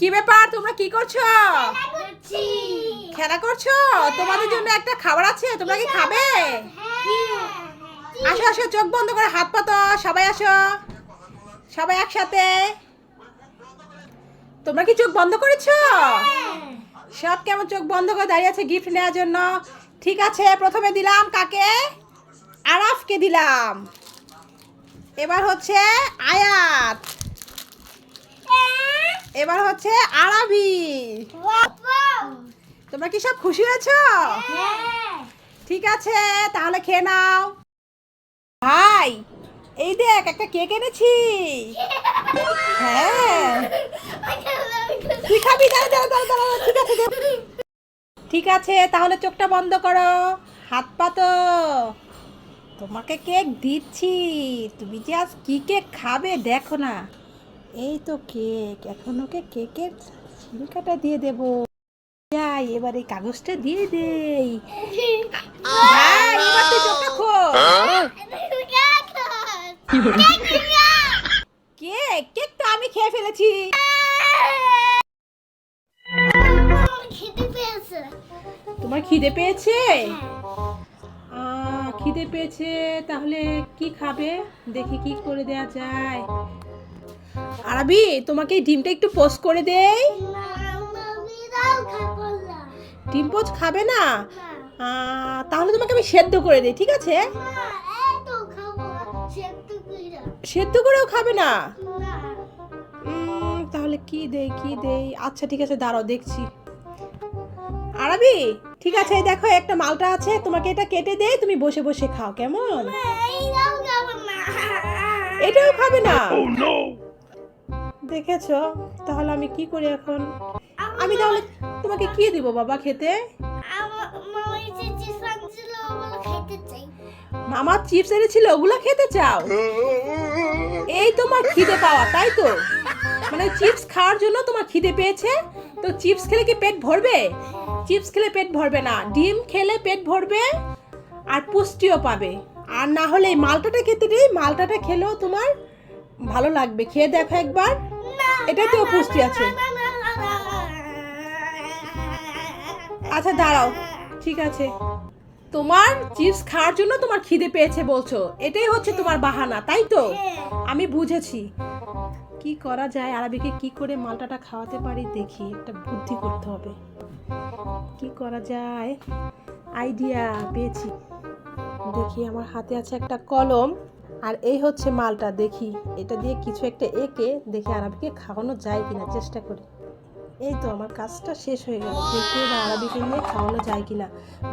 কি ব্যাপার? তোমরা কি করছ? খেলা করছ। তোমাদের জন্য একটা খাবার আছে তোমরা কি খাবে? আসো আসো চোখ বন্ধ করে হাত পাতো সবাই আসো। সবাই একসাথে। তোমরা কি চোখ বন্ধ করেছ? সব কেমন চোখ বন্ধ করে দাঁড়িয়ে আছে গিফট নেওয়ার জন্য। ঠিক আছে প্রথমে দিলাম কাকে? আরাফকে দিলাম। এবার হচ্ছে আয়াত। এবার হচ্ছে আরাবি। তোমরা কি সব খুশি হয়েছো? ঠিক আছে, তাহলে খেয়ে নাও। ভাই, এই দেখ, একটা কেক এনেছি হ্যাঁ। ঠিক আছে ঠিক আছে, তাহলে চোখটা বন্ধ করো। হাত পাতো তোমাকে কেক দিচ্ছি। তুমি যে আজ কি কেক খাবে, দেখো না। এই তো কেক, এখন ওকে কেকের ছিলকাটা দিয়ে দেব। যাই, এবার কাগজটা দিয়ে দেই। ভাই, এবার তুই কেক কেক তো আমি খেয়ে ফেলেছি। তোমার খিদে পেয়েছে? খিদে পেয়েছে, তাহলে কি খাবে? দেখি কি করে দেয়া যায়। আরবি, তোমাকে ডিমটা একটু পোস্ট করে দেই। ডিম পোস্ট খাবে না? তাহলে তোমাকে আমি সেদ্ধ করে দিই, ঠিক আছে? সেদ্ধ করেও খাবে না? তাহলে কি দেই কি দেই? আচ্ছা ঠিক আছে, দাঁড়াও, দেখছি। আরবি, ঠিক আছে, দেখো, একটা মালটা আছে, তোমাকে এটা কেটে দেই, তুমি বসে বসে খাও, কেমন? এটাও খাবে না। দেখেছ? তাহলে আমি কি করি এখন? আমি তাহলে তোমাকে কি দিব বাবা খেতে? মামা চিপস এনেছিল ওগুলো খেতে চাও? এই তোমার খিদে পাওয়া তাই তো। মানে চিপস খাওয়ার জন্য তোমার খিদে পেয়েছে? তো চিপস খেলে কি পেট ভরবে? চিপস খেলে পেট ভরবে না ডিম খেলে পেট ভরবে আর পুষ্টিও পাবে। আর না হলে এই মালটাটা খেতে দিই মালটাটা খেলেও তোমার ভালো লাগবে। খেয়ে দেখো একবার। এটাতেও পুষ্টি আছে। আচ্ছা দাঁড়াও। ঠিক আছে। তোমার চিপস খাওয়ার জন্য তোমার খিদে পেয়েছে বলছো। এটাই হচ্ছে তোমার বাহানা, তাই তো? আমি বুঝেছি। কি করা যায় আরবিকে, কি করে মালটাটা খাওয়াতে পারি দেখি, একটা বুদ্ধি করতে হবে। কি করা যায়? আইডিয়া পেয়েছি। দেখি আমার হাতে আছে একটা কলম আর এই হচ্ছে মালটা দেখি। এটা দিয়ে কিছু একটা এঁকে দেখি আরবিকে খাওয়ানো যায় কিনা চেষ্টা করি। এই তো আমার কাজটা শেষ হয়ে গেল। দেখি এবার আরবিকে নিয়ে খাওয়ানো যায় কিনা।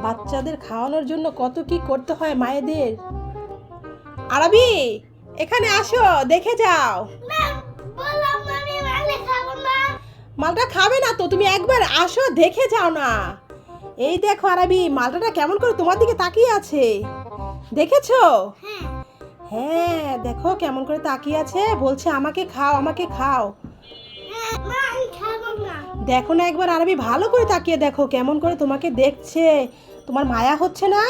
বাচ্চাদের খাওয়ানোর জন্য কত কি করতে হয় মায়েদের? আরবি এখানে আসো দেখে যাও। মালটা খাবে না তো তুমি একবার আসো দেখে যাও না। এই দেখো আরবি মালটাটা কেমন করে তোমার দিকে তাকিয়ে আছে? দেখেছ? হ্যাঁ। দেখো কেমন করে তাকিয়ে আছে। বলছে আমাকে খাও আমাকে খাও। দেখো না একবার আরবি ভালো করে তাকিয়ে দেখো কেমন করে তোমাকে দেখছে। তোমার মায়া হচ্ছে না?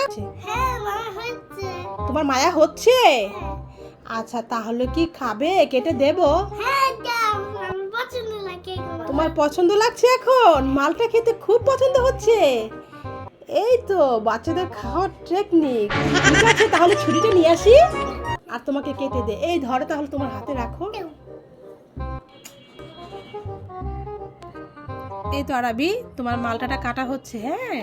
তোমার মায়া হচ্ছে? আচ্ছা তাহলে কি খাবে? কেটে দেব। তোমার পছন্দ লাগছে এখন? মালটা খেতে খুব পছন্দ হচ্ছে। এই তো, বাচ্চাদের খাওয়ার টেকনিক ঠিক আছে, তাহলে ছুরিটা নিয়ে আসি। আর তোমাকে কেটে দে। এই ধরে তাহলে তোমার হাতে রাখো। এই তো আরাবি, তোমার মালটাটা কাটা হচ্ছে হ্যাঁ?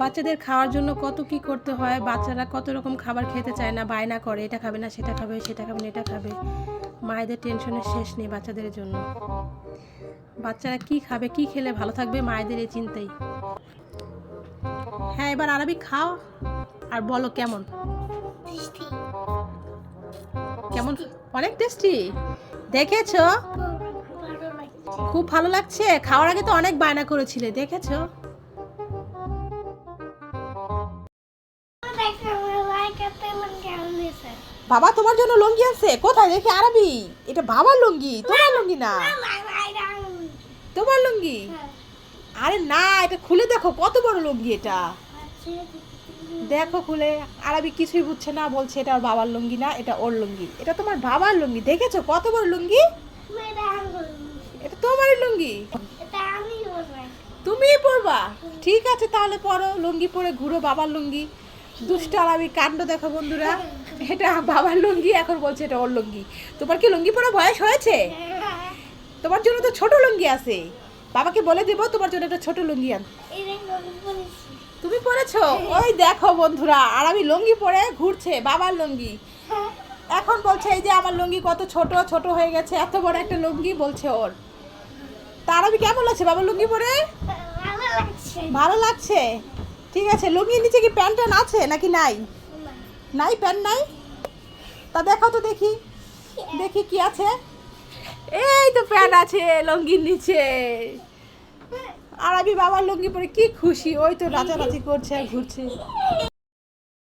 বাচ্চাদের খাওয়ার জন্য কত কি করতে হয়? বাচ্চারা কত রকম খাবার খেতে চায় না, বায়না করে, এটা খাবে না, সেটা খাবে সেটা খাবে না, এটা খাবে। মায়েদের টেনশনের শেষ নেই বাচ্চাদের জন্য। বাচ্চারা কি খাবে, কি খেলে ভালো থাকবে, মায়েদের এই চিন্তাই। হ্যাঁ এবার আরবি খাও আর বলো কেমন? কেমন? অনেক টেস্টি দেখেছ? খুব ভালো লাগছে। খাওয়ার আগে তো অনেক বায়না করেছিলে দেখেছ? বাবা তোমার জন্য লুঙ্গি আছে? কোথায়? দেখি আরবি। এটা বাবার লুঙ্গি তোমার লুঙ্গি না? তোমার লুঙ্গি? আরে না এটা খুলে দেখো কত বড় লুঙ্গি এটা। দেখো। খুলে আরবি কিছুই বুঝছে না বলছে এটা ওর বাবার লুঙ্গি না এটা ওর লুঙ্গি। এটা তোমার বাবার লুঙ্গি দেখেছ? কত বড় লুঙ্গি? এটা তোমার লুঙ্গি। তুমিই পরবা? ঠিক আছে তাহলে পরো লুঙ্গি পরে ঘুরো বাবার লুঙ্গি। দুষ্ট আলামি কাণ্ড দেখো বন্ধুরা। এটা বাবার লুঙ্গি এখন বলছে এটা ওর লুঙ্গি। তোমার কি লুঙ্গি পরা বয়স হয়েছে? তোমার জন্য তো ছোট লুঙ্গি আছে। বাবাকে বলে দেবো তোমার জন্য একটা ছোট লুঙ্গি আন। তুমি পরেছো? ওই দেখো বন্ধুরা আর আমি লুঙ্গি পরে ঘুরছে বাবার লুঙ্গি। এখন বলছে এই যে আমার লুঙ্গি কত ছোট ছোট হয়ে গেছে এত বড় একটা লুঙ্গি বলছে ওর। তার আমি কেমন লাগছে বাবার লুঙ্গি পরে? ভালো লাগছে। ঠিক আছে লুঙ্গির নিচে কি প্যান্ট ট্যান্ট আছে নাকি নাই? নাই প্যান্ট নাই? তা দেখাও তো দেখি। দেখি কি আছে। এই তো প্যান্ট আছে লুঙ্গির নিচে। আর আমি বাবার লুঙ্গি পরে কি খুশি ওই তো নাচানাচি করছে আর ঘুরছে।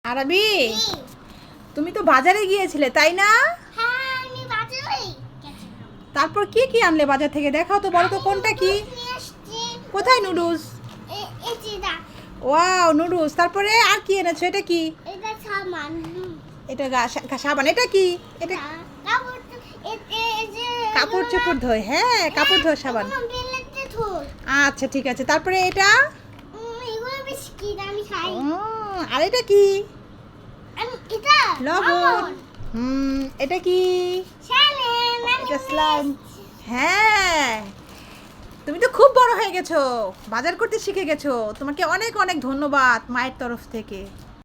আরবি তুমি তো বাজারে গিয়েছিলে তাই না? হ্যাঁ আমি তারপর কি কি আনলে বাজার থেকে? দেখাও তো বলো তো কোনটা কি? কোথায় নুডলস? Wow noodles. তারপরে আর কি এনেছো? এটা কি? এটা সামান এটা সাবান। এটা কি? এটা কাপড় চোপড় ধোয় হ্যাঁ কাপড় ধোয় সাবান। আচ্ছা ঠিক আছে। তারপরে এটা? আর এটা কি? লবণ। হুম এটা কি? হ্যাঁ। তুমি তো খুব বড় হয়ে গেছো। বাজার করতে শিখে গেছো। তোমাকে অনেক অনেক ধন্যবাদ মায়ের তরফ থেকে।